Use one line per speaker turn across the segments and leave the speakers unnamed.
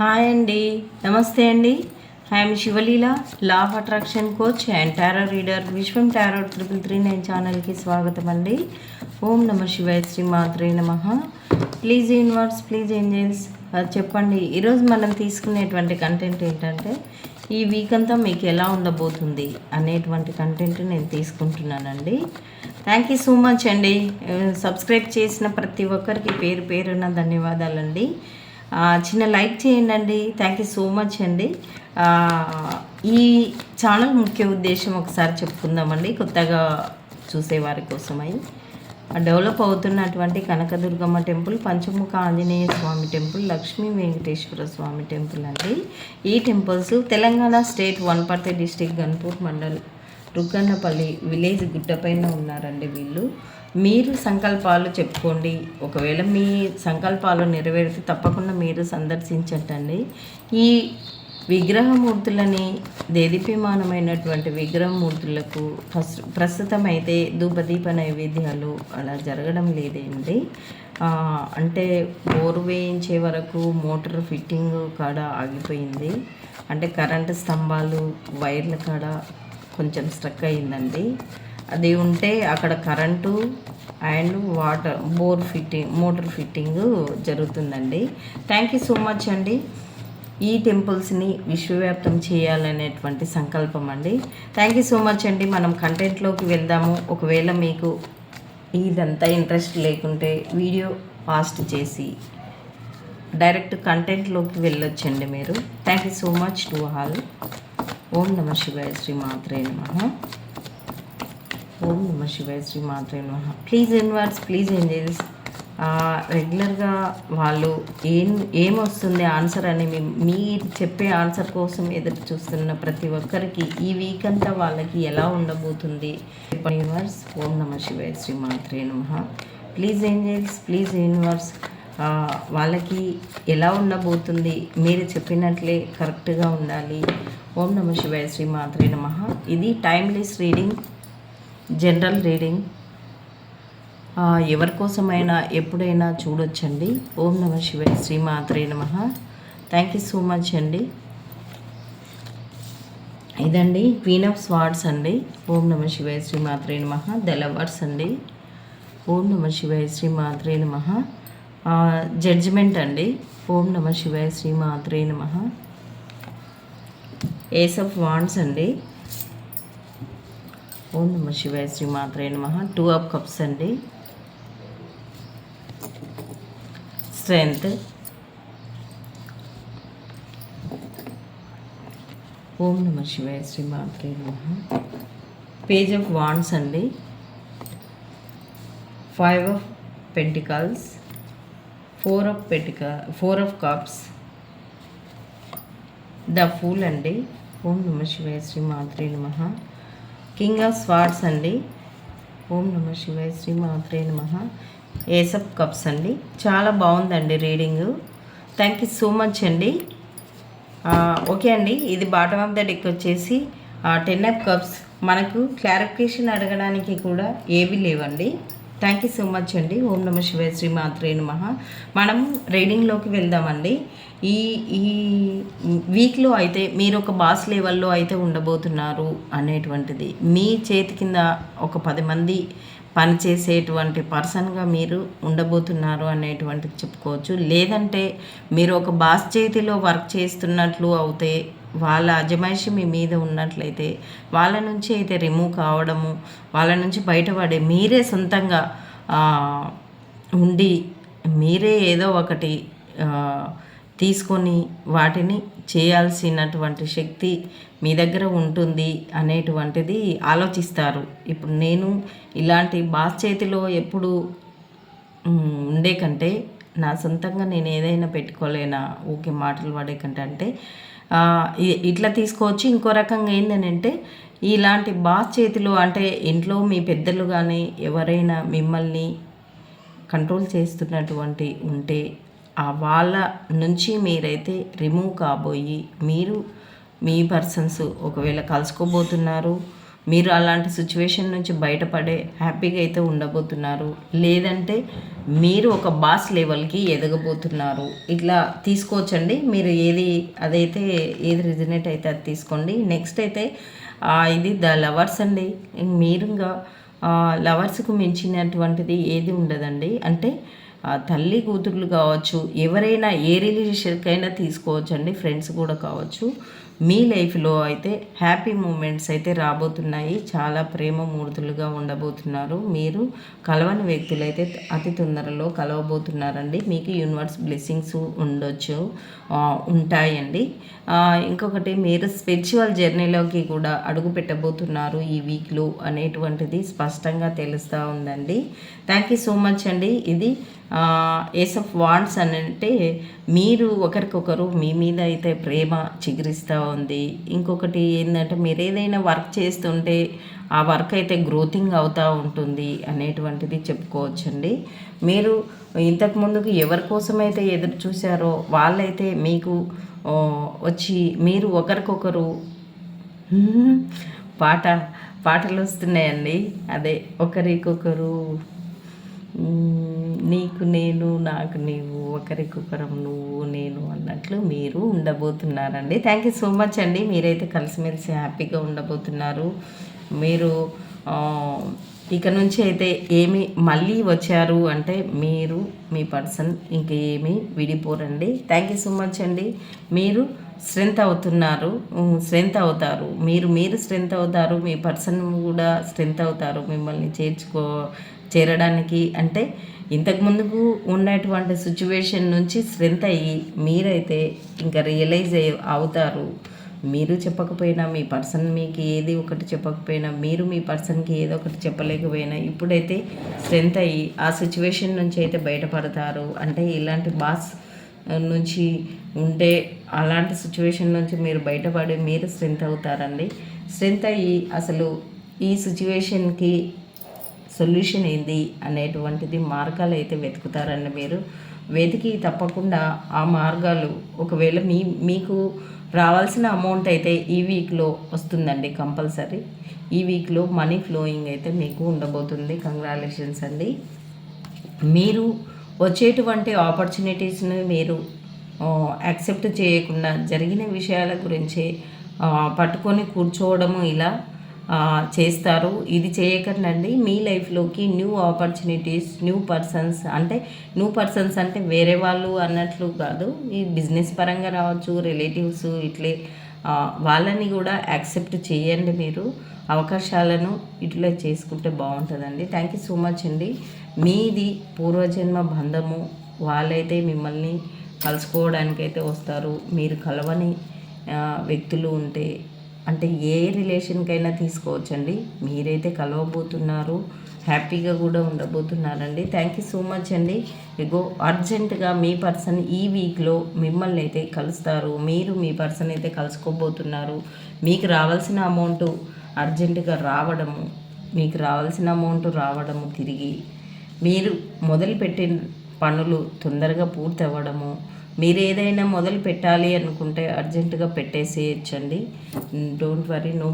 Hi అండి. నమస్తే అండి. I'm Sivaleela. Law of attraction coach and tarot reader Vishwam tarot triple three nine ఛానల్కి స్వాగతం అండి. ఓం నమ శివాయ శ్రీ మాత్రే నమ. ప్లీజ్ యూనివర్స్ ప్లీజ్ ఏంజల్స్ చెప్పండి ఈరోజు మనం తీసుకునేటువంటి కంటెంట్ ఏంటంటే ఈ వీక్ అంతా మీకు ఎలా ఉండబోతుంది అనేటువంటి కంటెంట్ నేను తీసుకుంటున్నానండి. థ్యాంక్ యూ సో మచ్ అండి. సబ్స్క్రైబ్ చేసిన ప్రతి ఒక్కరికి పేరు పేరున ధన్యవాదాలండి. చిన్న లైక్ చేయండి థ్యాంక్ యూ సో మచ్ అండి. ఈ ఛానల్ ముఖ్య ఉద్దేశం ఒకసారి చెప్పుకుందామండి. కొత్తగా చూసేవారి కోసమై. డెవలప్ అవుతున్నటువంటి Kanakadurgamma temple Panchamukha Anjaneya Swamy temple Lakshmi Venkateswara Swamy temple అండి. ఈ temples Telangana state Wanaparthy district Ganpur mandal Ruggannapalli village గుట్టపైన ఉన్నారండి వీళ్ళు. మీరు సంకల్పాలు చెప్పుకోండి. ఒకవేళ మీ సంకల్పాలు నెరవేరితే తప్పకుండా మీరు సందర్శించటండి. ఈ విగ్రహమూర్తులని దేదీప్యమానమైనటువంటి విగ్రహమూర్తులకు ఫస్ట్ ప్రస్తుతం అయితే ధూపదీప నైవేద్యాలు అలా జరగడం లేదండి. అంటే బోరు వేయించే వరకు మోటార్ ఫిట్టింగ్ కాడ ఆగిపోయింది. అంటే కరెంటు స్తంభాలు వైర్ల కాడ కొంచెం స్ట్రక్ అయిందండి. అది ఉంటే అక్కడ current and water bore fitting motor fitting జరుగుతుందండి. థ్యాంక్ యూ సో మచ్ అండి. ఈ టెంపుల్స్ని విశ్వవ్యాప్తం చేయాలనేటువంటి సంకల్పం అండి. థ్యాంక్ యూ సో మచ్ అండి. మనం కంటెంట్లోకి వెళ్దాము. ఒకవేళ మీకు ఇదంతా ఇంట్రెస్ట్ లేకుంటే వీడియో పాస్ట్ చేసి డైరెక్ట్ కంటెంట్లోకి వెళ్ళొచ్చండి మీరు. Thank you so much to all ఓం నమ శివాయ శ్రీ మాత్రే నమ. ఓం నమ శివాయ శ్రీ మాత్రే నమ. ప్లీజ్ ఇన్వర్స్ ప్లీజ్ ఏంజల్స్ రెగ్యులర్గా వాళ్ళు ఏం ఏమొస్తుంది ఆన్సర్ అని మీరు చెప్పే ఆన్సర్ కోసం ఎదురు చూస్తున్న ప్రతి ఒక్కరికి ఈ వీక్ అంతా వాళ్ళకి ఎలా ఉండబోతుంది? యూనివర్స్ ఓం నమ శివాయ శ్రీ మాత్రే నమ. ప్లీజ్ ఏంజల్స్ ప్లీజ్ యూనివర్స్ వాళ్ళకి ఎలా ఉండబోతుంది? మీరు చెప్పినట్లే కరెక్ట్గా ఉండాలి. ఓం నమ శివాయ శ్రీ మాత్రే నమ. ఇది టైమ్లెస్ రీడింగ్ జనరల్ రీడింగ్. ఎవరి కోసమైనా ఎప్పుడైనా చూడొచ్చండి. ఓం నమ శివాయ శ్రీమాత్రే నమ. థ్యాంక్ యూ సో మచ్ అండి. ఇదండి క్వీన్ ఆఫ్ స్వార్డ్స్ అండి. ఓం నమ శివాయ శ్రీమాత్రే నమ. ద లవర్స్ అండి. ఓం నమ శివాయ శ్రీమాత్రే నమ. జడ్జిమెంట్ అండి. ఓం నమ శివాయ శ్రీమాత్రే నమ. ఏస్ ఆఫ్ వాండ్స్ అండి. ఓం నమ శివాయ శ్రీ మాత్రే నమ. టూ ఆఫ్ కప్స్ అండి. స్ట్రెంగ్త్ ఓం నమ శివాయ శ్రీ మాత్రే నమ. పేజ్ ఆఫ్ వాండ్స్ అండి. Five of pentacles four of pentacle four of cups the fool అండి. ఓం నమ శివాయ శ్రీ మాత్రే నమ. కింగ్ ఆఫ్ స్వార్డ్స్ అండి. ఓం నమ శివాయ శ్రీ మాత్రే నమ. ఏసప్ కప్స్ అండి. చాలా బాగుందండి reading. Thank you so much అండి. ఓకే అండి. ఇది బాటమ్ ఆఫ్ ద డెక్ వచ్చేసి టెన్ ఆఫ్ కప్స్ మనకు క్లారిఫికేషన్ అడగడానికి కూడా ఏవి లేవండి. థ్యాంక్ యూ సో మచ్ అండి. ఓం నమ శివాయ శ్రీ మాత్రే నమ. మనం రీడింగ్లోకి వెళ్దామండి. ఈ ఈ వీక్లో అయితే మీరు ఒక బాస్ లెవెల్లో అయితే ఉండబోతున్నారు అనేటువంటిది. మీ చేతి కింద ఒక పది మంది పనిచేసేటువంటి పర్సన్గా మీరు ఉండబోతున్నారు అనేటువంటిది చెప్పుకోవచ్చు. లేదంటే మీరు ఒక బాస్ చేతిలో వర్క్ చేస్తున్నట్లు అవుతే వాళ్ళ అజమాయిషి మీ మీద ఉన్నట్లయితే వాళ్ళ నుంచి అయితే రిమూవ్ కావడము వాళ్ళ నుంచి బయటపడే మీరే సొంతంగా ఉండి మీరే ఏదో ఒకటి తీసుకొని వాటిని చేయాల్సినటువంటి శక్తి మీ దగ్గర ఉంటుంది అనేటువంటిది ఆలోచిస్తారు. ఇప్పుడు నేను ఇలాంటి బాస్ చేతిలో ఎప్పుడు ఉండే కంటే నా సొంతంగా నేను ఏదైనా పెట్టుకోలేనా? ఊకే మాటలు పడే కంటే అంటే ఇట్లా తీసుకోవచ్చు. ఇంకో రకంగా ఏంటంటే ఇలాంటి బాస్ చేతిలో అంటే ఇంట్లో మీ పెద్దలు కానీ ఎవరైనా మిమ్మల్ని కంట్రోల్ చేస్తున్నటువంటి ఉంటే ఆ వాళ్ళ నుంచి మీరైతే రిమూవ్ కాబోయి మీరు మీ పర్సన్స్ ఒకవేళ కలుసుకోబోతున్నారు మీరు అలాంటి సిచ్యువేషన్ నుంచి బయటపడే హ్యాపీగా అయితే ఉండబోతున్నారు. లేదంటే మీరు ఒక బాస్ లెవెల్కి ఎదగబోతున్నారు. ఇట్లా తీసుకోవచ్చండి. మీరు ఏది అదైతే ఏది రిజనేట్ అయితే అది తీసుకోండి. నెక్స్ట్ అయితే ఇది ద లవర్స్ అండి. మీరు ఇంకా లవర్స్కు మించినటువంటిది ఏది ఉండదండి. అంటే తల్లి కూతుర్లు కావచ్చు ఎవరైనా ఏ రిలేషన్కైనా తీసుకోవచ్చు అండి ఫ్రెండ్స్ కూడా కావచ్చు. మీ లైఫ్లో అయితే హ్యాపీ మూమెంట్స్ అయితే రాబోతున్నాయి. చాలా ప్రేమ మూర్తులుగా ఉండబోతున్నారు. మీరు కలవని వ్యక్తులు అయితే అతి తొందరలో కలవబోతున్నారండి. మీకు యూనివర్స్ బ్లెస్సింగ్స్ ఉండొచ్చు ఉంటాయండి. ఇంకొకటి మీరు స్పిరిచువల్ జర్నీలోకి కూడా అడుగు పెట్టబోతున్నారు ఈ వీక్లో అనేటువంటిది స్పష్టంగా తెలుస్తూ ఉందండి. థ్యాంక్ యూ సో మచ్ అండి. ఇది ఏస్ ఆఫ్ వాండ్స్ అని అంటే మీరు ఒకరికొకరు మీ మీద అయితే ప్రేమ చిగురిస్తూ ఉంది. ఇంకొకటి ఏంటంటే మీరు ఏదైనా వర్క్ చేస్తుంటే ఆ వర్క్ అయితే గ్రోతింగ్ అవుతూ ఉంటుంది అనేటువంటిది చెప్పుకోవచ్చండి. మీరు ఇంతకు ముందుకు ఎవరి కోసమైతే ఎదురు చూశారో వాళ్ళైతే మీకు వచ్చి మీరు ఒకరికొకరు పాట పాటలు వస్తున్నాయండి. అదే ఒకరికొకరు. నీకు నేను నాకు నీవు ఒకరికొకరం నువ్వు నేను అన్నట్లు మీరు ఉండబోతున్నారండి. థ్యాంక్ యూ సో మచ్ అండి. మీరైతే కలిసిమెలిసి హ్యాపీగా ఉండబోతున్నారు. మీరు ఇక నుంచి అయితే ఏమి మళ్ళీ వచ్చారు అంటే మీరు మీ పర్సన్ ఇంకేమీ విడిపోరండి. థ్యాంక్ యూ సో మచ్ అండి. మీరు స్ట్రెంత్ అవుతున్నారు. స్ట్రెంత్ అవుతారు. మీరు మీరు స్ట్రెంత్ అవుతారు. మీ పర్సన్ కూడా స్ట్రెంత్ అవుతారు. మిమ్మల్ని చేర్చుకో చేరడానికి అంటే ఇంతకు ముందుకు ఉన్నటువంటి సిచ్యువేషన్ నుంచి స్ట్రెంత్ అయ్యి మీరైతే ఇంకా రియలైజ్ అయ్యి అవుతారు. మీరు చెప్పకపోయినా మీ పర్సన్ మీకు ఏది ఒకటి చెప్పకపోయినా మీరు మీ పర్సన్కి ఏదో ఒకటి చెప్పలేకపోయినా ఇప్పుడైతే స్ట్రెంత్ అయ్యి ఆ సిచ్యువేషన్ నుంచి అయితే బయటపడతారు. అంటే ఇలాంటి బాస్ నుంచి ఉండే అలాంటి సిచ్యువేషన్ నుంచి మీరు బయటపడి మీరు స్ట్రెంత్ అవుతారండి. స్ట్రెంత్ అయ్యి అసలు ఈ సిచ్యువేషన్కి సొల్యూషన్ ఏంది అనేటువంటిది మార్గాలు అయితే వెతుకుతారండి మీరు. వెతికి తప్పకుండా ఆ మార్గాలు ఒకవేళ మీ మీకు రావాల్సిన అమౌంట్ అయితే ఈ వీక్లో వస్తుందండి కంపల్సరీ. ఈ వీక్లో మనీ ఫ్లోయింగ్ అయితే మీకు ఉండబోతుంది. కంగ్రాలేషన్స్ అండి. మీరు వచ్చేటువంటి ఆపర్చునిటీస్ని మీరు యాక్సెప్ట్ చేయకుండా జరిగిన విషయాల గురించి పట్టుకొని కూర్చోవడము ఇలా చేస్తారు. ఇది చేయకండి మీ లైఫ్లోకి న్యూ ఆపర్చునిటీస్ న్యూ పర్సన్స్ అంటే న్యూ పర్సన్స్ అంటే వేరే వాళ్ళు అన్నట్లు కాదు. ఈ బిజినెస్ పరంగా రావచ్చు రిలేటివ్స్ ఇట్లే వాళ్ళని కూడా యాక్సెప్ట్ చేయండి మీరు. అవకాశాలను యూటిలైజ్ చేసుకుంటే బాగుంటుందండి. థ్యాంక్ యూ సో మచ్ అండి. మీది పూర్వజన్మ బంధము. వాళ్ళైతే మిమ్మల్ని కలుసుకోవడానికైతే వస్తారు. మీరు కలవని వ్యక్తులు ఉంటే అంటే ఏ రిలేషన్కైనా తీసుకోవచ్చండి. మీరైతే కలవబోతున్నారు హ్యాపీగా కూడా ఉండబోతున్నారండి. థ్యాంక్ యూ సో మచ్ అండి. ఇగో అర్జెంటుగా మీ పర్సన్ ఈ వీక్లో మిమ్మల్ని అయితే కలుస్తారు. మీరు మీ పర్సన్ అయితే కలుసుకోబోతున్నారు. మీకు రావాల్సిన అమౌంట్ అర్జెంటుగా రావడము మీకు రావాల్సిన అమౌంట్ రావడము తిరిగి మీరు మొదలుపెట్టిన పనులు తొందరగా పూర్తి అవ్వడము మీరు ఏదైనా మొదలు పెట్టాలి అనుకుంటే అర్జెంటుగా పెట్టేసేయచ్చండి. డోంట్ వరీ నో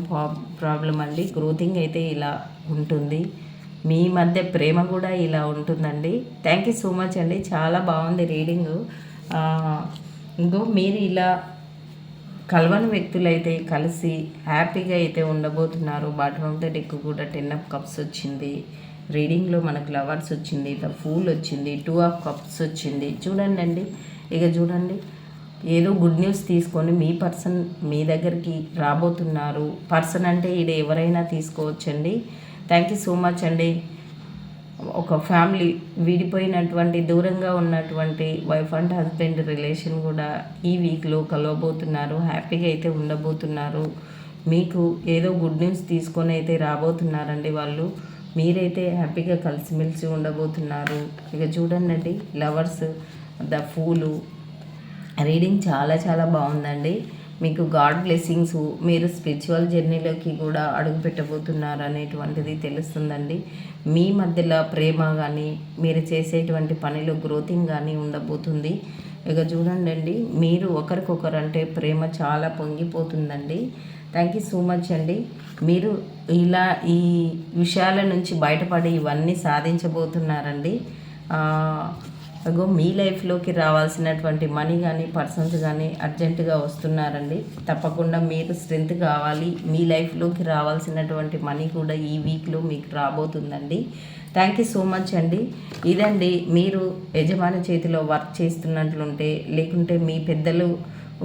ప్రాబ్లం అండి. గ్రోతింగ్ అయితే ఇలా ఉంటుంది. మీ మధ్య ప్రేమ కూడా ఇలా ఉంటుందండి. థ్యాంక్ యూ సో మచ్ అండి. చాలా బాగుంది రీడింగ్ ఇంకో మీరు ఇలా కలవని వ్యక్తులైతే కలిసి హ్యాపీగా అయితే ఉండబోతున్నారు. బాటమ్ ఆఫ్ ద డెక్ కూడా టెన్ ఆఫ్ కప్స్ వచ్చింది. రీడింగ్లో మనకు లవర్స్ వచ్చింది. ద ఫూల్ వచ్చింది. టూ ఆఫ్ కప్స్ వచ్చింది. చూడండి అండి ఇక చూడండి ఏదో గుడ్ న్యూస్ తీసుకొని మీ పర్సన్ మీ దగ్గరికి రాబోతున్నారు. పర్సన్ అంటే ఇది ఎవరైనా తీసుకోవచ్చండి. థ్యాంక్ యూ సో మచ్ అండి. ఒక ఫ్యామిలీ విడిపోయినటువంటి దూరంగా ఉన్నటువంటి వైఫ్ అండ్ హస్బెండ్ రిలేషన్ కూడా ఈ వీక్లో కలవబోతున్నారు. హ్యాపీగా అయితే ఉండబోతున్నారు. మీకు ఏదో గుడ్ న్యూస్ తీసుకొని అయితే రాబోతున్నారండి వాళ్ళు. మీరైతే హ్యాపీగా కలిసిమెలిసి ఉండబోతున్నారు. ఇక చూడండి లవర్స్ ద ఫూలు. రీడింగ్ చాలా చాలా బాగుందండి. మీకు గాడ్ బ్లెస్సింగ్స్ మీరు స్పిరిచువల్ జర్నీలోకి కూడా అడుగు పెట్టబోతున్నారు అనేటువంటిది తెలుస్తుందండి. మీ మధ్యలో ప్రేమ కానీ మీరు చేసేటువంటి పనిలో గ్రోతింగ్ కానీ ఉండబోతుంది. ఇక చూడండి అండి మీరు ఒకరికొకరు అంటే ప్రేమ చాలా పొంగిపోతుందండి. థ్యాంక్ యూ సో మచ్ అండి. మీరు ఇలా ఈ విషయాల నుంచి బయటపడి ఇవన్నీ సాధించబోతున్నారండి. అగో మీ లైఫ్లోకి రావాల్సినటువంటి మనీ కానీ పర్సన్స్ కానీ అర్జెంటుగా వస్తున్నారండి. తప్పకుండా మీరు స్ట్రెంత్ కావాలి. మీ లైఫ్లోకి రావాల్సినటువంటి మనీ కూడా ఈ వీక్లో మీకు రాబోతుందండి. థ్యాంక్ యూ సో మచ్ అండి. ఇదండి మీరు యజమాని చేతిలో వర్క్ చేస్తున్నట్లుంటే లేకుంటే మీ పెద్దలు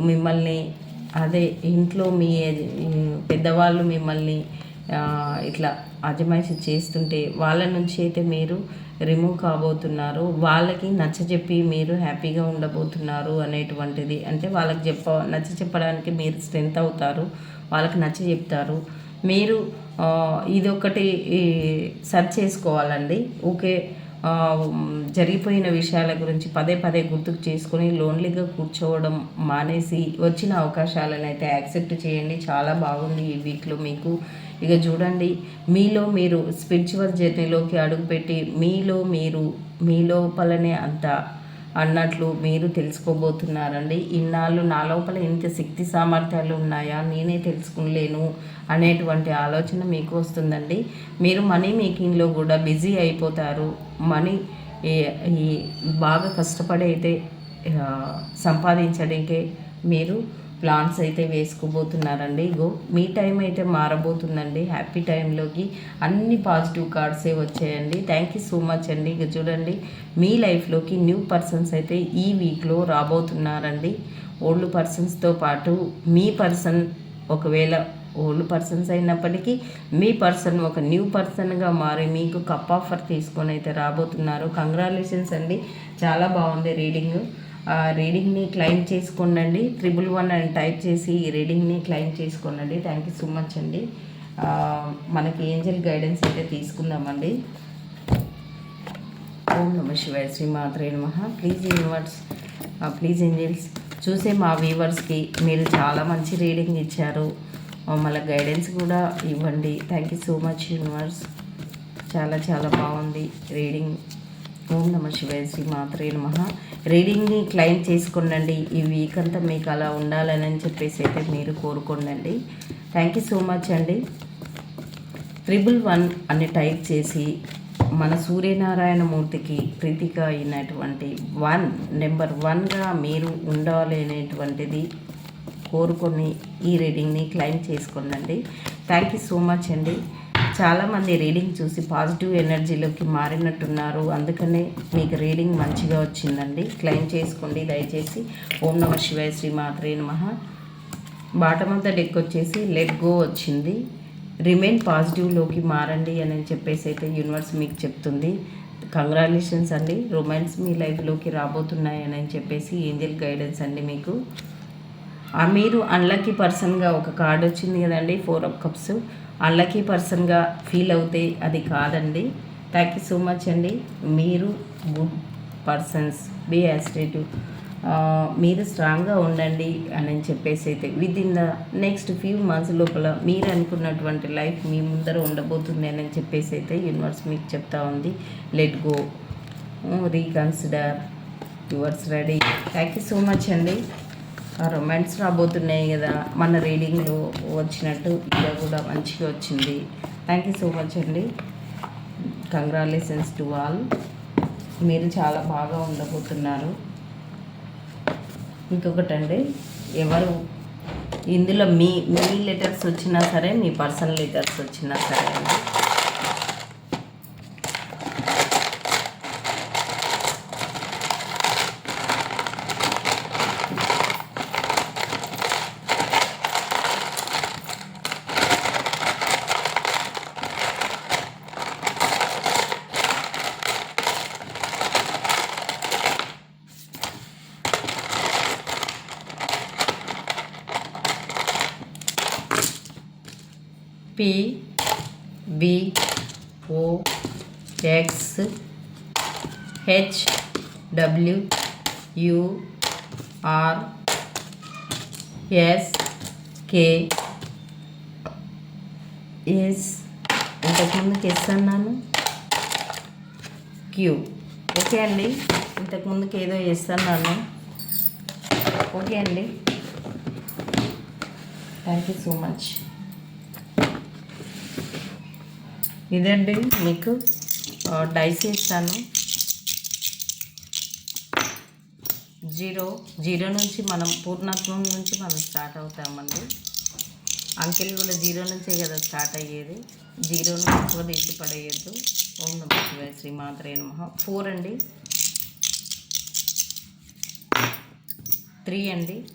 మిమ్మల్ని అదే ఇంట్లో మీ పెద్దవాళ్ళు మిమ్మల్ని ఇట్లా అజమాయిషి చేస్తుంటే వాళ్ళ నుంచి అయితే మీరు రిమూవ్ కాబోతున్నారు. వాళ్ళకి నచ్చ చెప్పి మీరు హ్యాపీగా ఉండబోతున్నారు అనేటువంటిది. అంటే వాళ్ళకి చెప్ప నచ్చ చెప్పడానికి మీరు స్ట్రెంత్ అవుతారు. వాళ్ళకి నచ్చ చెప్తారు. మీరు ఇదొకటి సెర్చ్ చేసుకోవాలండి. ఓకే. జరిగిపోయిన విషయాల గురించి పదే పదే గుర్తుకు చేసుకొని లోన్లీగా కూర్చోవడం మానేసి వచ్చిన అవకాశాలను అయితే యాక్సెప్ట్ చేయండి. చాలా బాగుంది ఈ వీక్లో మీకు. ఇక చూడండి మీలో మీరు స్పిరిచువల్ జర్నీలోకి అడుగుపెట్టి మీలో మీరు మీ లోపలనే అంత అన్నట్లు మీరు తెలుసుకోబోతున్నారండి. ఇన్నాళ్ళు నా లోపల ఇంత శక్తి సామర్థ్యాలు ఉన్నాయా? నేనే తెలుసుకోలేను అనేటువంటి ఆలోచన మీకు వస్తుందండి. మీరు మనీ మేకింగ్లో కూడా బిజీ అయిపోతారు. మనీ ఈ- బాగా కష్టపడి అయితే సంపాదించడానికే మీరు ప్లాన్స్ అయితే వేసుకోబోతున్నారండి. గో మీ టైం అయితే మారబోతుందండి. హ్యాపీ టైంలోకి అన్ని పాజిటివ్ కార్డ్సే వచ్చాయండి. థ్యాంక్ యూ సో మచ్ అండి. ఇక చూడండి మీ లైఫ్లోకి న్యూ పర్సన్స్ అయితే ఈ వీక్లో రాబోతున్నారండి. ఓల్డ్ పర్సన్స్తో పాటు మీ పర్సన్ ఒకవేళ ఓల్డ్ పర్సన్స్ అయినప్పటికీ మీ పర్సన్ ఒక న్యూ పర్సన్గా మారి మీకు కప్ ఆఫర్ తీసుకొని అయితే రాబోతున్నారు. కంగ్రాచులేషన్స్ అండి. చాలా బాగుంది రీడింగ్. రీడింగ్ని క్లైమ్ చేసుకోండి ట్రిపుల్ వన్ అని టైప్ చేసి రీడింగ్ని క్లైమ్ చేసుకోండి థ్యాంక్ యూ సో మచ్ అండి. మనకి ఏంజల్ గైడెన్స్ అయితే తీసుకుందామండి. ఓం నమ శివాయ శ్రీ మాత్రే నమ. ప్లీజ్ యూనివర్స్ ప్లీజ్ ఏంజల్స్ చూసే మా వ్యూవర్స్కి మీరు చాలా మంచి రీడింగ్ ఇచ్చారు. మళ్ళీ గైడెన్స్ కూడా ఇవ్వండి. Thank you so much universe చాలా చాలా బాగుంది రీడింగ్ ఓం నమ శివాయ శ్రీ మాత్రే నమ. రీడింగ్ని క్లైమ్ చేసుకోండి ఈ వీక్ అంతా మీకు అలా ఉండాలని చెప్పేసి అయితే మీరు కోరుకోండి థ్యాంక్ యూ సో మచ్ అండి. ట్రిపుల్ వన్ అని టైప్ చేసి మన సూర్యనారాయణ మూర్తికి ప్రీతిగా అయినటువంటి వన్ నెంబర్ వన్గా మీరు ఉండాలి అనేటువంటిది కోరుకొని ఈ రీడింగ్ని క్లైమ్ చేసుకోండి థ్యాంక్ యూ సో మచ్ అండి. చాలామంది రీడింగ్ చూసి పాజిటివ్ ఎనర్జీలోకి మారినట్టున్నారు. అందుకనే మీకు రీడింగ్ మంచిగా వచ్చిందండి. క్లెయిమ్ చేసుకోండి దయచేసి. ఓం నమ శివాయ శ్రీ మాత్రే నమః. బాటమ్ ఆఫ్ ద డెక్ వచ్చేసి లెట్ గో వచ్చింది. రిమైన్ పాజిటివ్లోకి మారండి అని చెప్పేసి అయితే యూనివర్స్ మీకు చెప్తుంది. కంగ్రాచులేషన్స్ అండి. రొమాన్స్ మీ లైఫ్లోకి రాబోతున్నాయి అని చెప్పేసి ఏంజల్ గైడెన్స్ అండి మీకు. మీరు అన్లక్కీ పర్సన్గా ఒక కార్డ్ వచ్చింది కదండి ఫోర్ ఆఫ్ కప్స్. అన్లకీ పర్సన్గా ఫీల్ అవుతే అది కాదండి. థ్యాంక్ యూ సో మచ్ అండి. మీరు గుడ్ పర్సన్స్. బీ యాస్టేటివ్ మీరు స్ట్రాంగ్గా ఉండండి అని చెప్పేసి అయితే within the next few months లోపల మీరు అనుకున్నటువంటి లైఫ్ మీ ముందర ఉండబోతుంది అని చెప్పేసి అయితే యూనివర్స్ మీకు చెప్తా ఉంది. Let go reconsider yours ready thank you so much అండి. రొమాన్స్ రాబోతున్నాయి కదా. మన రీడింగ్లో వచ్చినట్టు ఇలా కూడా మంచిగా వచ్చింది. థ్యాంక్ యూ సో మచ్ అండి. కంగ్రాచులేషన్స్ టు ఆల్ మీరు చాలా బాగా ఉండబోతున్నారు. ఇంకొకటండి ఎవరు ఇందులో మీ మీ లెటర్స్ వచ్చినా సరే మీ పర్సనల్ లెటర్స్ వచ్చినా సరే అండి. P B O X H W U R S K S ఇంతకుముందుకు S అన్నాను. క్యూ ఓకే అండి. ఇంతకుముందుకు ఏదో ఎస్ అన్నాను. ఓకే అండి. థ్యాంక్ యూ సో మచ్ ఇదండి మీకు డై డైస్ జీరో జీరో నుంచి మనం పూర్ణత్వం నుంచి మనం స్టార్ట్ అవుతామండి. అంకెల్ కూడా జీరో నుంచే కదా స్టార్ట్ అయ్యేది. జీరోను ఎక్కువ తీసి పడేయద్దు. ఓం నమ శివాయ శ్రీ మాత్రే నమ. ఫోర్ అండి. త్రీ అండి.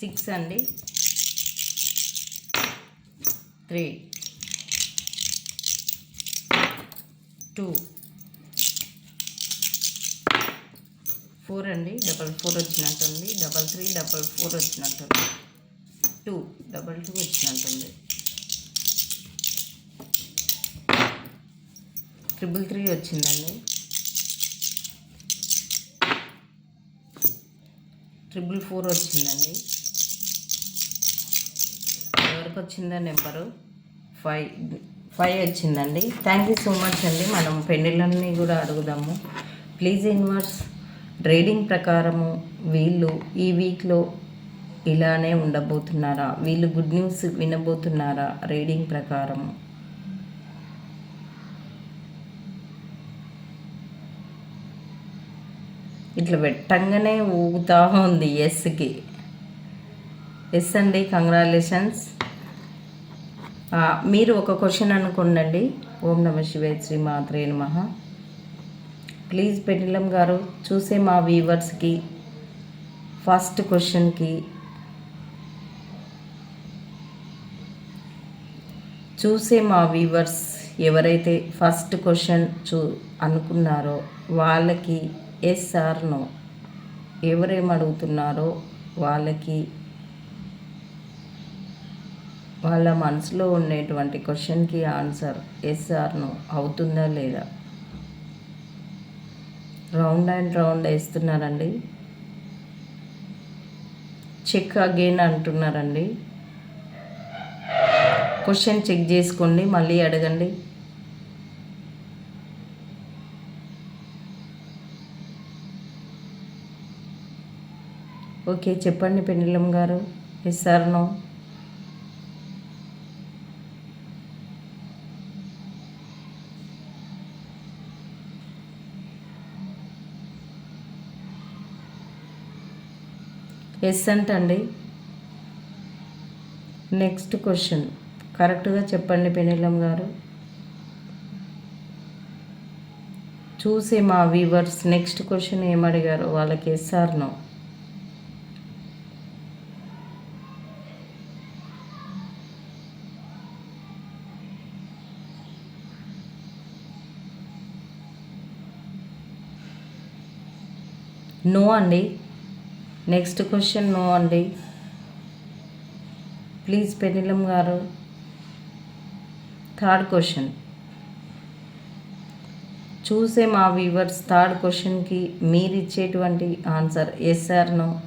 సిక్స్ అండి. త్రీ. టూ. ఫోర్ అండి డబల్ ఫోర్ వచ్చినట్టుంది. డబల్ త్రీ డబల్ ఫోర్ వచ్చినట్టుంది. టూ డబల్ టూ వచ్చినట్టుంది. ట్రిపుల్ త్రీ వచ్చిందండి. ట్రిపుల్ ఫోర్ వచ్చిందండి. ఎంతకు వచ్చిందా నెంబరు? ఫైవ్ ఫైవ్ వచ్చిందండి. థ్యాంక్ యూ సో మచ్ అండి. మనం పెళ్ళిళ్ళని కూడా అడుగుదాము. ప్లీజ్ ఇన్వర్స్ ట్రేడింగ్ ప్రకారము వీళ్ళు ఈ వీక్లో ఇలానే ఉండబోతున్నారా? వీళ్ళు గుడ్ న్యూస్ వినబోతున్నారా? రీడింగ్ ప్రకారము. ఇట్లా పెట్టంగానే ఊగుతా ఉంది ఎస్కి. ఎస్ అండి కంగ్రాచులేషన్స్ మీరు ఒక క్వశ్చన్ అనుకోండి ఓం నమ శివాయ శ్రీ మాత్రే నమ. ప్లీజ్ పెండిలం గారు చూసే మా వీవర్స్కి ఫస్ట్ క్వశ్చన్కి చూసే మా వీవర్స్ ఎవరైతే ఫస్ట్ క్వశ్చన్ చూ అనుకున్నారో వాళ్ళకి ఎస్ ఆర్ నో ఎవరేం అడుగుతున్నారో వాళ్ళకి వాళ్ళ మనసులో ఉండేటువంటి క్వశ్చన్కి ఆన్సర్ ఎస్ అవుతుందా లేదా? రౌండ్ అండ్ రౌండ్ వేస్తున్నారండి. చెక్ అగైన్ అంటున్నారండి. క్వశ్చన్ చెక్ చేసుకోండి మళ్ళీ అడగండి. ఓకే చెప్పండి పెండిలం గారు. Yes no. ఎస్ అంటండి. నెక్స్ట్ క్వశ్చన్ కరెక్ట్గా చెప్పండి పెనిలం గారు. చూసి మా వీవర్స్ నెక్స్ట్ క్వశ్చన్ ఏమడిగారు? వాళ్ళకి ఎస్ నో నో అండి. నెక్స్ట్ క్వశ్చన్ నో అండి. ప్లీజ్ పెనిలం గారు. థర్డ్ క్వశ్చన్ చూసే మా వ్యూవర్స్ థర్డ్ క్వశ్చన్కి మీరు ఇచ్చేటువంటి ఆన్సర్ ఎస్ నో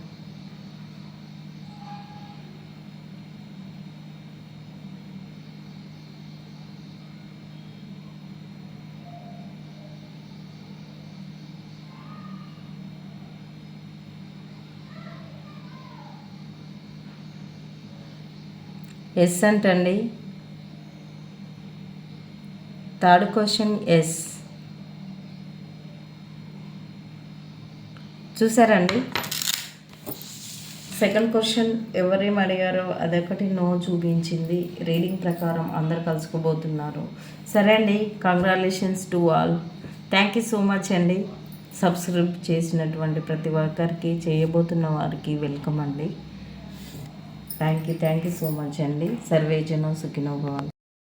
ఎస్ అంటండి. థర్డ్ క్వశ్చన్ ఎస్ చూసారండి? సెకండ్ క్వశ్చన్ ఎవరేం అడిగారో అదొకటి నో చూపించింది. రీడింగ్ ప్రకారం అందరు కలుసుకోబోతున్నారు. సరే అండి congratulations to all thank you so much అండి. సబ్స్క్రైబ్ చేసినటువంటి ప్రతి ఒక్కరికి చేయబోతున్న వారికి వెల్కమ్ అండి. Thank you thank you so much అండి సర్వేజనం సుఖినో భవన్